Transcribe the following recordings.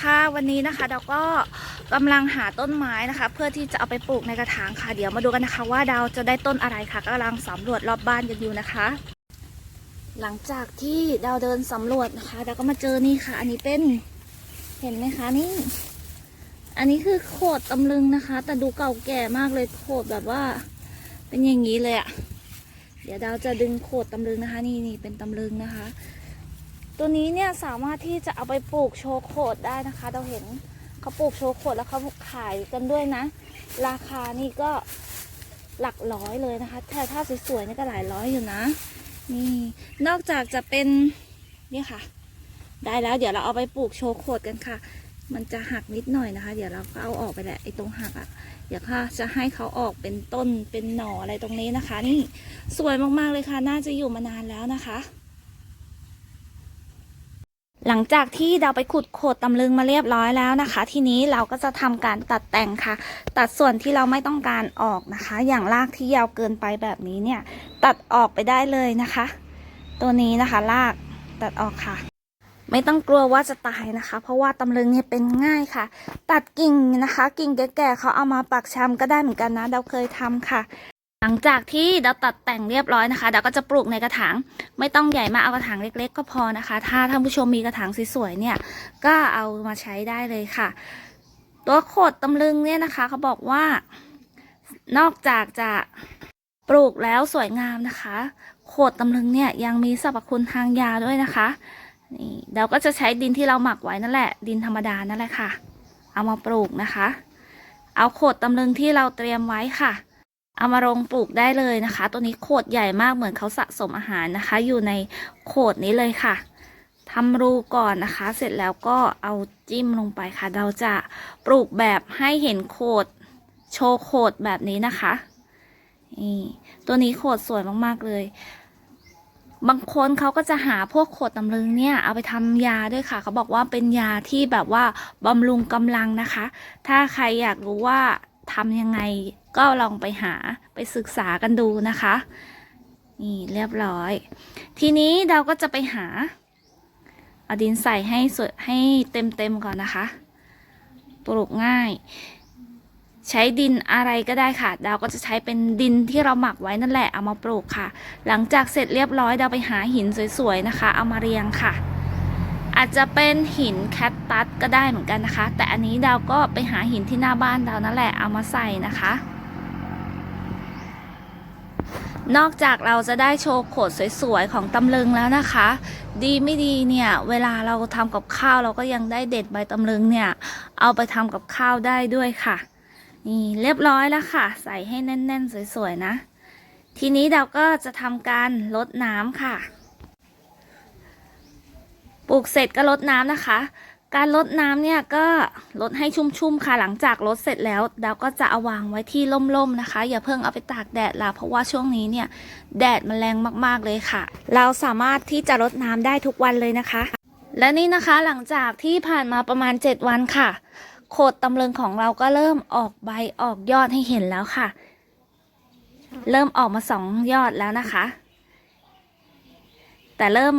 ค่ะ วันนี้นะคะเราก็กำลังหาต้นไม้นะคะ เพื่อที่จะเอาไปปลูกในกระถางค่ะเดี๋ยวมาดูกันนะคะ ว่าดาวจะได้ต้นอะไรค่ะกำลังสำรวจรอบบ้านกันอยู่นะคะ หลังจากที่ดาวเดินสำรวจนะคะดาวก็มาเจอนี่ค่ะ อันนี้เป็นเห็นไหมคะนี่อันนี้คือโขดตำลึงนะคะ แต่ดูเก่าแก่มากเลยโขดแบบว่า เป็นอย่างนี้เลยอะเดี๋ยวดาวจะดึงโขดตำลึงนะคะ นี่นี่เป็นตำลึงนะคะ ตัวนี้เนี่ยสามารถที่จะเอาไปปลูกโชว์โขดได้นะคะ เราเห็นเขาปลูกโชว์โขดแล้วเขาขายกันด้วยนะ ราคานี่ก็หลักร้อยเลยนะคะแต่ถ้าสวยๆนี่ก็หลายร้อยอยู่นะ นี่นอกจากจะเป็นนี่ค่ะ ได้แล้วเดี๋ยวเราเอาไปปลูกโชว์โขดกันค่ะ มันจะหักนิดหน่อยนะคะ เดี๋ยวเราก็เอาออกไปแหละไอ้ตรงหักอะ่ะเดี๋ยวค่ะจะให้เขาออกเป็นต้นเป็นหน่ออะไรตรงนี้นะคะ นี่สวยมากๆเลยค่ะ น่าจะอยู่มานานแล้วนะคะ หลังจากที่เราไปขุดโขดตำลึงมาเรียบร้อยแล้วนะคะ ทีนี้เราก็จะทำการตัดแต่งค่ะ ตัดส่วนที่เราไม่ต้องการออกนะคะ อย่างรากที่ยาวเกินไปแบบนี้เนี่ย ตัดออกไปได้เลยนะคะ ตัวนี้นะคะรากตัดออกค่ะ ไม่ต้องกลัวว่าจะตายนะคะ เพราะว่าตำลึงเนี่ยเป็นง่ายค่ะ ตัดกิ่งนะคะ กิ่งแก่ๆเขาเอามาปักชำก็ได้เหมือนกันนะ เราเคยทำค่ะ หลังจากที่เราตัดแต่งเรียบร้อยนะคะเราก็จะปลูกในกระถางไม่ต้องใหญ่มากเอากระถางเล็ก ๆ ก็พอนะคะ ถ้าท่านผู้ชมมีกระถางสวยๆเนี่ย ก็เอามาใช้ได้เลยค่ะ ตัวโขดตำลึงเนี่ยนะคะเขาบอกว่า นอกจากจะปลูกแล้วสวยงามนะคะ โขดตำลึงเนี่ยยังมีสรรพคุณทางยาด้วยนะคะนี่เราก็จะใช้ดินที่เราหมักไว้นั่นแหละ ดินธรรมดานั่นแหละค่ะ เอามาปลูกนะคะ เอาโขดตำลึงที่เราเตรียมไว้ค่ะ เอามาลงปลูกได้เลยนะคะ ตัวนี้โขดใหญ่มากเหมือนเขาสะสมอาหารนะคะ อยู่ในโขดนี้เลยค่ะทำรูก่อนนะคะ เสร็จแล้วก็เอาจิ้มลงไปค่ะ เราจะปลูกแบบให้เห็นโขดโชว์โขดแบบนี้นะคะนี่ตัวนี้โขดสวยมากๆเลย บางคนเขาก็จะหาพวกโขดตำลึงเนี่ย เอาไปทำยาด้วยค่ะ เขาบอกว่าเป็นยาที่แบบว่าบำรุงกำลังนะคะ ถ้าใครอยากรู้ว่าทำยังไง ก็ลองไปหาไปศึกษากันดูนะคะ นี่เรียบร้อย ทีนี้เราก็จะไปหา เอาดินใส่ให้สวยให้เต็มเต็มก่อนนะคะ ปลูกง่าย ใช้ดินอะไรก็ได้ค่ะ ดาวก็จะใช้เป็นดินที่เราหมักไว้นั่นแหละเอามาปลูกค่ะ หลังจากเสร็จเรียบร้อยดาวไปหาหินสวยๆนะคะ เอามาเรียงค่ะอาจจะเป็นหินแคตตัสก็ได้เหมือนกันนะคะ แต่อันนี้ดาวก็ไปหาหินที่หน้าบ้านดาวนั่นแหละเอามาใส่นะคะ นอกจากเราจะได้โชว์โขดสวยๆ ของตำลึงแล้วนะคะ ดีไม่ดีเนี่ย เวลาเราทำกับข้าวเราก็ยังได้เด็ดใบตำลึงเนี่ย เอาไปทำกับข้าวได้ด้วยค่ะ นี่เรียบร้อยแล้วค่ะ ใส่ให้แน่นๆ สวยๆ นะ ทีนี้เราก็จะทำการลดน้ำค่ะ ปลูกเสร็จก็ลดน้ำนะคะ การลดน้ำเนี่ยก็ลดให้ชุ่มๆค่ะหลังจากลดเสร็จแล้วเราก็จะเอาวางไว้ที่ร่มๆนะคะ อย่าเพิ่งเอาไปตากแดดละเพราะว่าช่วงนี้เนี่ยแดดมันแรงมากๆเลยค่ะ เราสามารถที่จะลดน้ำได้ทุกวันเลยนะคะ และนี่นะคะหลังจากที่ผ่านมาประมาณ 7 วันค่ะโขดตำลึงของเราก็เริ่มออกใบออกยอดให้เห็นแล้วค่ะ เริ่มออกมาสองยอดแล้วนะคะ แต่เริ่ม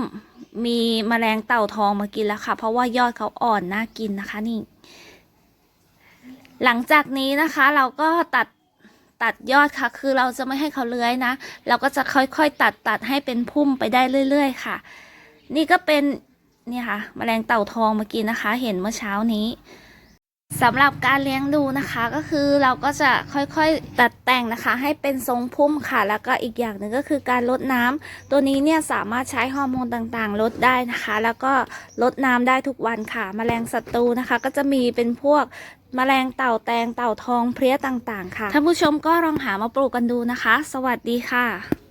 มีแมลงเต่าทองมากินแล้วค่ะ เพราะว่ายอดเขาอ่อนน่ากินนะคะนี่ หลังจากนี้นะคะเราก็ตัดตัดยอดค่ะ คือเราจะไม่ให้เขาเลื้อยนะ เราก็จะค่อยๆตัดตัดให้เป็นพุ่มไปได้เรื่อย ๆ ค่ะ นี่ก็เป็นนี่ค่ะแมลงเต่าทองมากินนะคะ เห็นเมื่อเช้านี้ สำหรับการเลี้ยงดูนะคะก็คือเราก็จะค่อยๆตัดแต่งนะคะให้เป็นทรงพุ่มค่ะ แล้วก็อีกอย่างหนึ่งก็คือการลดน้ำตัวนี้เนี่ยสามารถใช้ฮอร์โมนต่างๆ ลดได้นะคะ แล้วก็ลดน้ำได้ทุกวันค่ะแมลงศัตรูนะคะ ก็จะมีเป็นพวกแมลงเต่าแตงเต่าทองเพลี้ยต่างๆ ค่ะท่านผู้ชมก็ลองหามาปลูกกันดูนะคะ สวัสดีค่ะ